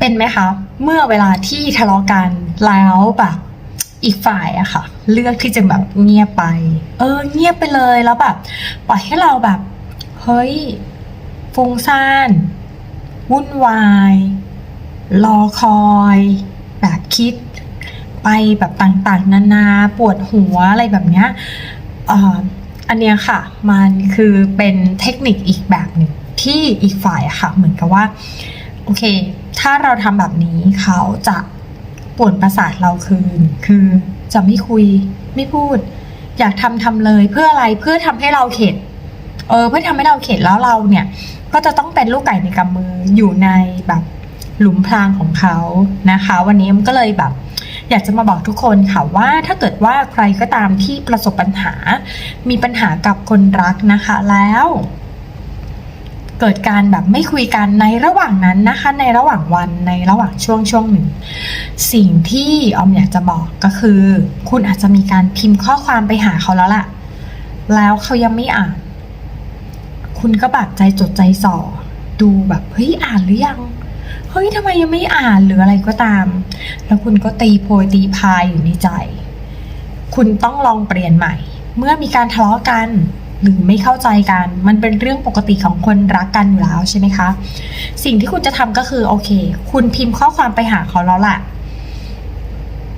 เป็นไหมคะเมื่อเวลาที่ทะเลาะกันแล้วแบบอีกฝ่ายอะค่ะ เลือกที่จะแบบเงียบไป เออ เงียบไปเลยแล้วแบบปล่อยให้เราแบบ เฮ้ยฟุ้งซ่านวุ่นวายรอคอย แบบคิด ไปแบบต่างๆ นานาปวดหัวอะไรแบบเนี้ยอ่ออันเนี้ยค่ะ มันคือเป็นเทคนิคอีกแบบหนึ่งที่อีกฝ่ายอะค่ะ เหมือนกับว่า โอเค ถ้าเราทำแบบนี้เขาจะปวนประสาทเราคืน คือจะไม่คุยไม่พูด อยากทำทำเลยเพื่ออะไรเพื่อทำให้เราเข็ดเออเพื่อทำให้เราเข็ดแล้วเราเนี่ย ก็จะต้องเป็นลูกไก่ในกำมืออยู่ในแบบหลุมพรางของเขานะคะ วันนี้มันก็เลยแบบ อยากจะมาบอกทุกคนค่ะว่าถ้าเกิดว่าใครก็ตามที่ประสบปัญหา มีปัญหากับคนรักนะคะแล้ว เกิดการแบบไม่คุยกันในระหว่างนั้นนะคะ ในระหว่างวันในระหว่างช่วงช่วงหนึ่ง สิ่งที่ออมอยากจะบอกก็คือ คุณอาจจะมีการพิมพ์ข้อความไปหาเขาแล้วล่ะ แล้วเขายังไม่อ่าน คุณก็แบบใจจดใจส่อ ดูแบบเฮ้ยอ่านหรือยังเฮ้ยทำไมยังไม่อ่านหรืออะไรก็ตาม แล้วคุณก็ตีโพยตีพายอยู่ในใจ คุณต้องลองเปลี่ยนใหม่ เมื่อมีการทะเลาะกัน หรือไม่เข้าใจกัน มันเป็นเรื่องปกติของคนรักกันอยู่แล้วใช่ไหมคะ สิ่งที่คุณจะทำก็คือโอเค คุณพิมพ์ข้อความไปหาเขาแล้วแหละ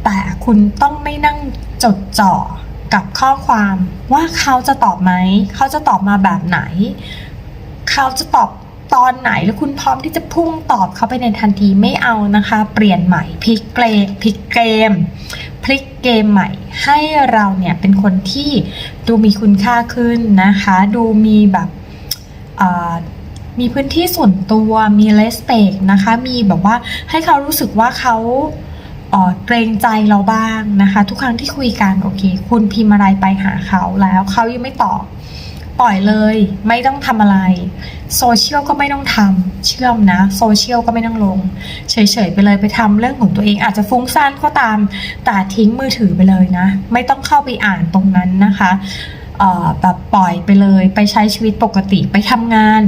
แต่คุณต้องไม่นั่งจดจ่อกับข้อความว่าเขาจะตอบไหม เขาจะตอบมาแบบไหน เขาจะตอบตอนไหนแล้วคุณพร้อมที่จะพุ่งตอบเขาไปในทันทีไม่เอานะคะ เปลี่ยนใหม่พลิกเกมพลิกเกมพลิกเกมใหม่ให้เราเนี่ยเป็นคนที่ ดูมีคุณค่าขึ้นนะคะ ดูมีแบบมีพื้นที่ส่วนตัวมีเลสเปกนะคะ มีแบบว่าให้เขารู้สึกว่าเขาเอ่อเกรงใจเราบ้างนะคะ ทุกครั้งที่คุยกันโอเค คุณพิมพ์อะไรไปหาเขาแล้วเขายังไม่ตอบ ปล่อยเลยไม่ต้องทำอะไรโซเชียลก็ไม่ต้องทำเชื่อมนะโซเชียลก็ไม่ต้องลง เฉยๆไปเลยไปทำเรื่องของตัวเองอาจจะฟุ้งซ่านก็ตามแต่ทิ้งมือถือไปเลยนะ ไม่ต้องเข้าไปอ่านตรงนั้นนะคะแบบปล่อยไปเลยไปใช้ชีวิตปกติไปทำงาน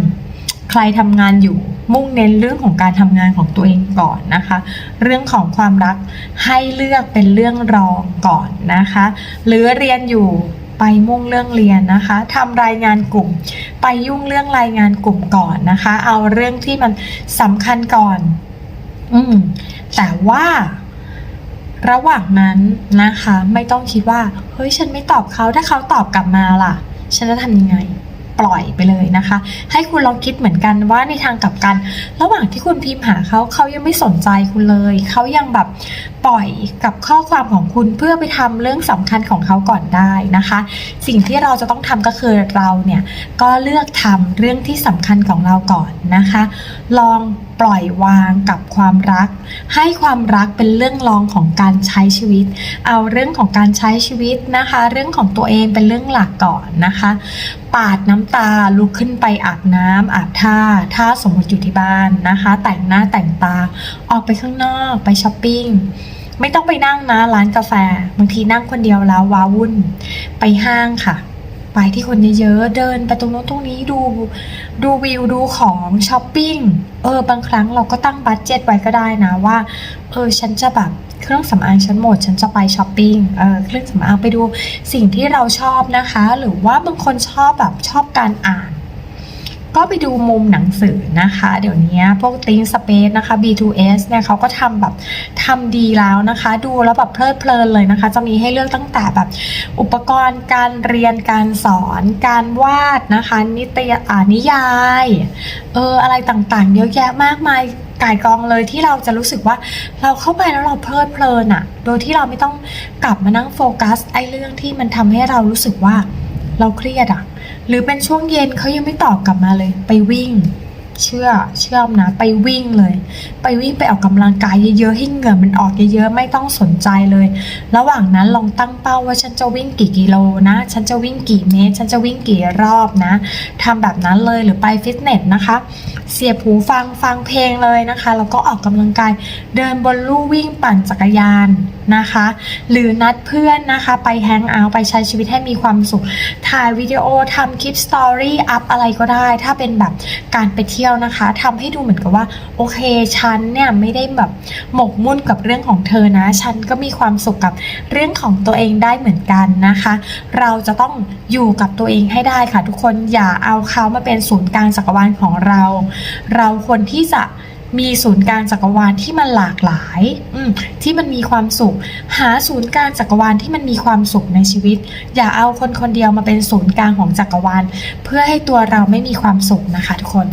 ใครทำงานอยู่มุ่งเน้นเรื่องของการทำงานของตัวเองก่อนนะคะ เรื่องของความรักให้เลือกเป็นเรื่องรองก่อนนะคะ หรือเรียนอยู่ ไปมุ่งเรื่องเรียนนะคะทำรายงานกลุ่ม ไปยุ่งเรื่องรายงานกลุ่มก่อนนะคะ เอาเรื่องที่มันสำคัญก่อน อืมแต่ว่าระหว่างนั้นนะคะ ไม่ต้องคิดว่า เฮ้ย ฉันไม่ตอบเขาถ้าเขาตอบกลับมาล่ะ ฉันจะทำยังไง ปล่อยไปเลยนะคะ ให้คุณลองคิดเหมือนกันว่าในทางกลับกัน ระหว่างที่คุณพิมพ์หาเขาเขายังไม่สนใจคุณเลย เขายังแบบปล่อยกับข้อความของคุณเพื่อไปทำเรื่องสำคัญของเขาก่อนได้นะคะ สิ่งที่เราจะต้องทำก็คือเราเนี่ยก็เลือกทำเรื่องที่สำคัญของเราก่อนนะคะ ลองปล่อยวางกับความรัก ให้ความรักเป็นเรื่องรองของการใช้ชีวิต เอาเรื่องของการใช้ชีวิตนะคะ เรื่องของตัวเองเป็นเรื่องหลักก่อนนะคะ ปาดน้ำตาลุกขึ้นไปอาบน้ำอาบท่าถ้าสมมติอยู่ที่บ้านนะคะ แต่งหน้าแต่งตาออกไปข้างนอกไปช้อปปิ้งไม่ต้องไปนั่งนะร้านกาแฟ บางทีนั่งคนเดียวแล้วว้าวุ่น ไปห้างค่ะ ไปที่คนเยอะๆ เดินไปตรงโน้นตรงนี้ดูดูวิวดูของช้อปปิ้ง เออบางครั้งเราก็ตั้งบัตเจ็ตไว้ก็ได้นะว่า เออฉันจะแบบเครื่องสำอางฉันหมด ฉันจะไปช้อปปิ้ง เออเครื่องสำอางไปดูสิ่งที่เราชอบนะคะ หรือว่าบางคนชอบแบบชอบการอ่าน ก็ไปดูมุมหนังสือนะคะ เดี๋ยวนี้พวก Think Space นะคะ B2S เนี่ยเขาก็ทำแบบทำดีแล้วนะคะ ดูแล้วแบบเพลิดเพลินเลยนะคะ จะมีให้เลือกตั้งแต่แบบอุปกรณ์การเรียนการสอนการวาดนะคะ นิตยานิยายเอออะไรต่างๆเยอะแยะมากมายกายกองเลยที่เราจะรู้สึกว่าเราเข้าไปแล้วเราเพลิดเพลินอะโดยที่เราไม่ต้องกลับมานั่งโฟกัสไอ้เรื่องที่มันทำให้เรารู้สึกว่า เราเครียดอะหรือเป็นช่วงเย็นเขายังไม่ตอบกลับมาเลย ไปวิ่ง เชื่อเชื่อมนะ ไปวิ่งเลย ไปวิ่งไปออกกำลังกายเยอะๆให้เหงื่อมันออกเยอะๆไม่ต้องสนใจเลย ระหว่างนั้นลองตั้งเป้าว่าฉันจะวิ่งกี่กิโลนะ ฉันจะวิ่งกี่เมตร ฉันจะวิ่งกี่รอบนะทำแบบนั้นเลยหรือไปฟิตเนสนะคะ เสียบหูฟังฟังเพลงเลยนะคะแล้วก็ออกกำลังกาย เดินบนลู่วิ่งปั่นจักรยานนะคะ หรือนัดเพื่อนนะคะ ไปแฮงเอาท์ไปใช้ชีวิตให้มีความสุข ถ่ายวิดีโอทำคลิปสตอรี่อัพอะไรก็ได้ ถ้าเป็นแบบการไปเที่ยวนะคะทำให้ดูเหมือนกับว่า โอเค ฉันเนี่ยไม่ได้แบบหมกมุ่นกับเรื่องของเธอนะ ฉันก็มีความสุขกับเรื่องของตัวเองได้เหมือนกันนะคะ เราจะต้องอยู่กับตัวเองให้ได้ค่ะ ทุกคนอย่าเอาเขามาเป็นศูนย์กลางจักรวาลของเรา เราควรที่จะ มีศูนย์กลางจักรวาลที่มันหลากหลายที่มันมีความสุข หาศูนย์กลางจักรวาลที่มันมีความสุขในชีวิต อย่าเอาคนคนเดียวมาเป็นศูนย์กลางของจักรวาล เพื่อให้ตัวเราไม่มีความสุขนะคะทุกคน